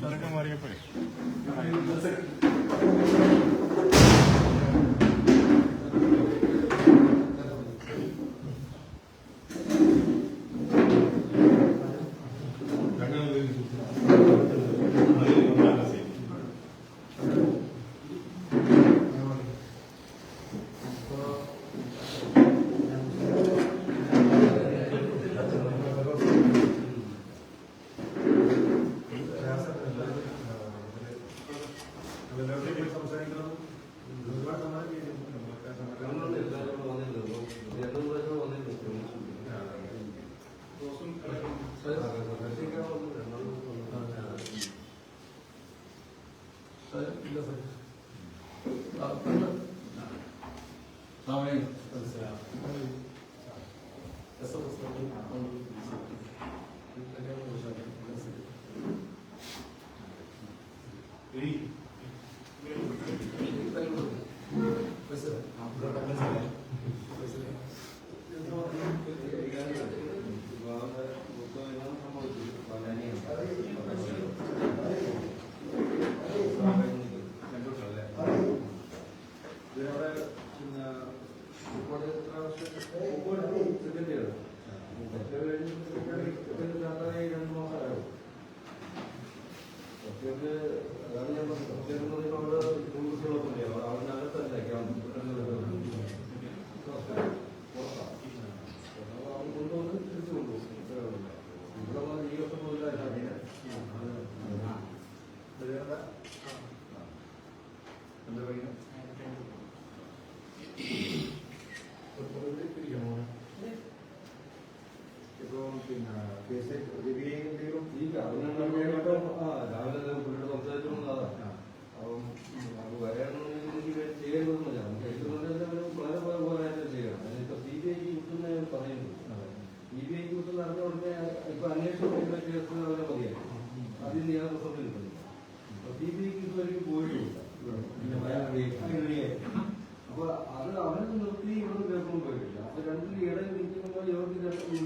త్వరగా మరిగిపోయి Three.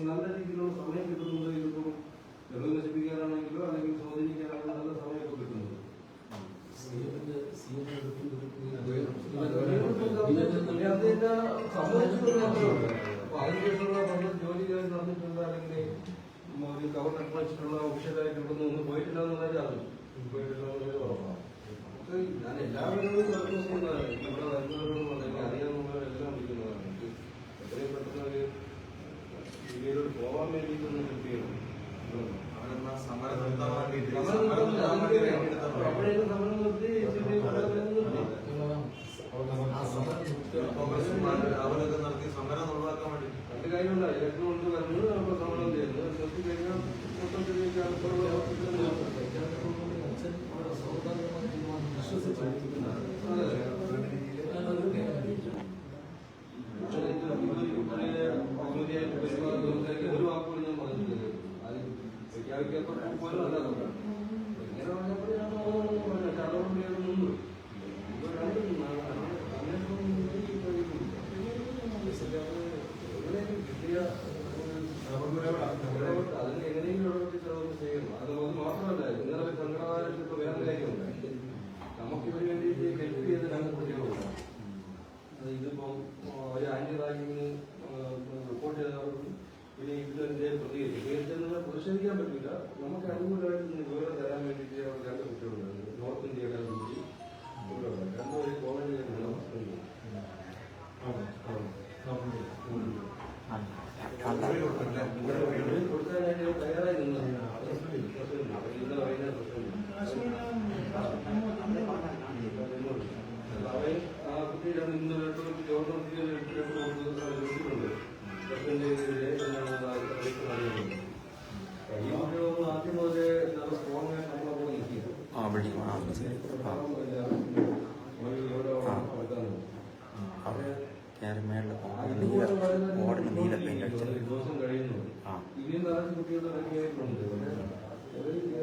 നല്ല രീതിയിലുള്ള സമയം കിട്ടുന്നുണ്ട് ഇതിപ്പം? വെള്ളം നശിപ്പിക്കാനാണെങ്കിലോ അല്ലെങ്കിൽ സ്വാധീനിക്കാനാണെങ്കിലും നല്ല സമയമൊക്കെ കിട്ടുന്നത് അതിനുശേഷമുള്ള പല ജോലികൾ നടന്നിട്ടുണ്ട് അല്ലെങ്കിൽ ഒരു കവർ വെച്ചിട്ടുള്ള ഒഫീഷ്യലായിട്ടുള്ള ഒന്നും പോയിട്ടില്ല എന്നുള്ളത് അറിഞ്ഞു. പോയിട്ടില്ല എന്നുള്ളത് ഉറപ്പാണ് ഞാൻ എല്ലാവരോടും ഇവിടെ വരുന്നവരോടും അല്ലെങ്കിൽ അറിയാവുന്നവരെല്ലാം വിളിക്കുന്നതാണ്. എനിക്ക് എത്രയും പെട്ടെന്ന് ഒരു మీరు గోవా మీద మీరు సమరం ഇതിപ്പം ഒരു ആന്റി റാഗിങ്ങിന് റിപ്പോർട്ട് ചെയ്തവർക്കും പിന്നെ ഇതിന്റെ പ്രതികരിക്കും. പ്രതികരിച്ചെന്നുള്ള പ്രതിഷേധിക്കാൻ പറ്റില്ല. നമുക്ക് അനുകൂലമായിട്ട് ഇതിന് വിവരം തരാൻ വേണ്ടിയിട്ട് അവർ രണ്ട് കുട്ടികളുണ്ടായിരുന്നു നോർത്ത് ഇന്ത്യയുടെ ഒരു കുട്ടി ഇവിടെയുണ്ട്. രണ്ടുപേരും കോളേജിലാണ് കൊടുക്കാനായിട്ട്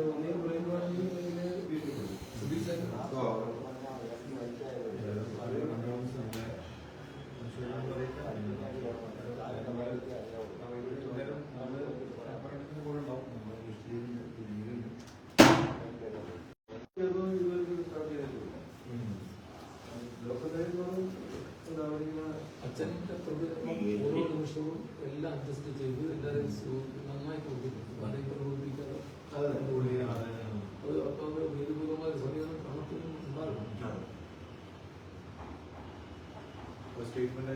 ഒന്നേ ബ്രെയിൻ വാഷിംഗ് ബ്യൂട്ടിഫുൾ സ്റ്റേറ്റ്മെന്റ്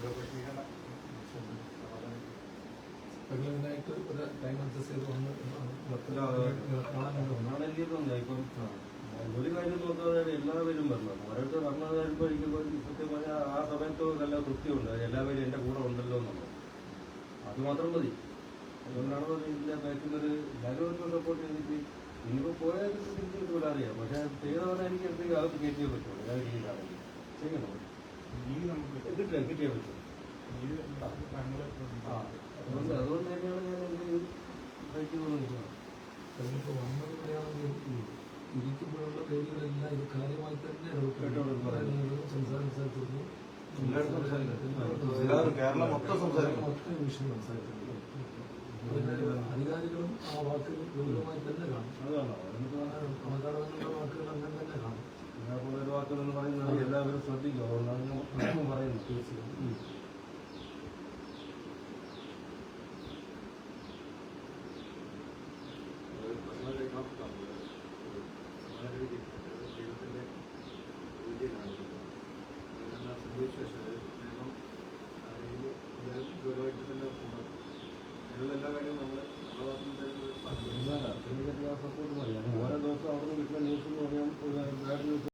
ഒരു ടൈം കാര്യം നോക്കാതെ എല്ലാവരും വരണം ഓരോരുത്തർ വന്നത് വരുമ്പോൾ കൃത്യമായ ആ സമയത്ത് നല്ല തൃപ്തിയുണ്ട് എല്ലാവരും എന്റെ കൂടെ ഉണ്ടല്ലോ എന്നുള്ളത് അത് മാത്രം മതി അതുകൊണ്ടാണ് ഇതിന്റെ ഒരു എല്ലാവരും സപ്പോർട്ട് ചെയ്തിട്ട് ഇനിയിപ്പോൾ പോയാൽ തിരിച്ചു അറിയാം പക്ഷേ ചെയ്തവരെ എനിക്ക് എന്തെങ്കിലും അത് കയറ്റിയേ പറ്റുള്ളൂ ഞാൻ രീതിയിലാണെങ്കിൽ ചെയ്യണം കിട്ടില്ല കിട്ടിയേ പറ്റും ആ അതുകൊണ്ട് അതുകൊണ്ട് തന്നെയാണ് ഞാൻ എന്ത് ബൈക്ക് നിൽക്കുന്നത് അതിനിപ്പോൾ വന്നത് പറയാണെങ്കിൽ ഇരിക്കുമ്പോഴുള്ള പേരുകളെല്ലാം ഇത് കാര്യമായി തന്നെ. സംസാരിച്ചിരുന്നു. കേരളം മൊത്തം വിഷയം സംസാരിക്കുന്നു. അധികാരികളും ആ വാക്കുകൾ ഗൗരവമായി തന്നെ കാണും. കണക്കാടുകളുടെ വാക്കുകൾ അങ്ങനെ തന്നെ കാണും. വാക്കുകളെന്ന് പറയുന്നത് എല്ലാവരും ശ്രദ്ധിക്കും അതുകൊണ്ടാണ് ഞാൻ പറയുന്നത് ഉം.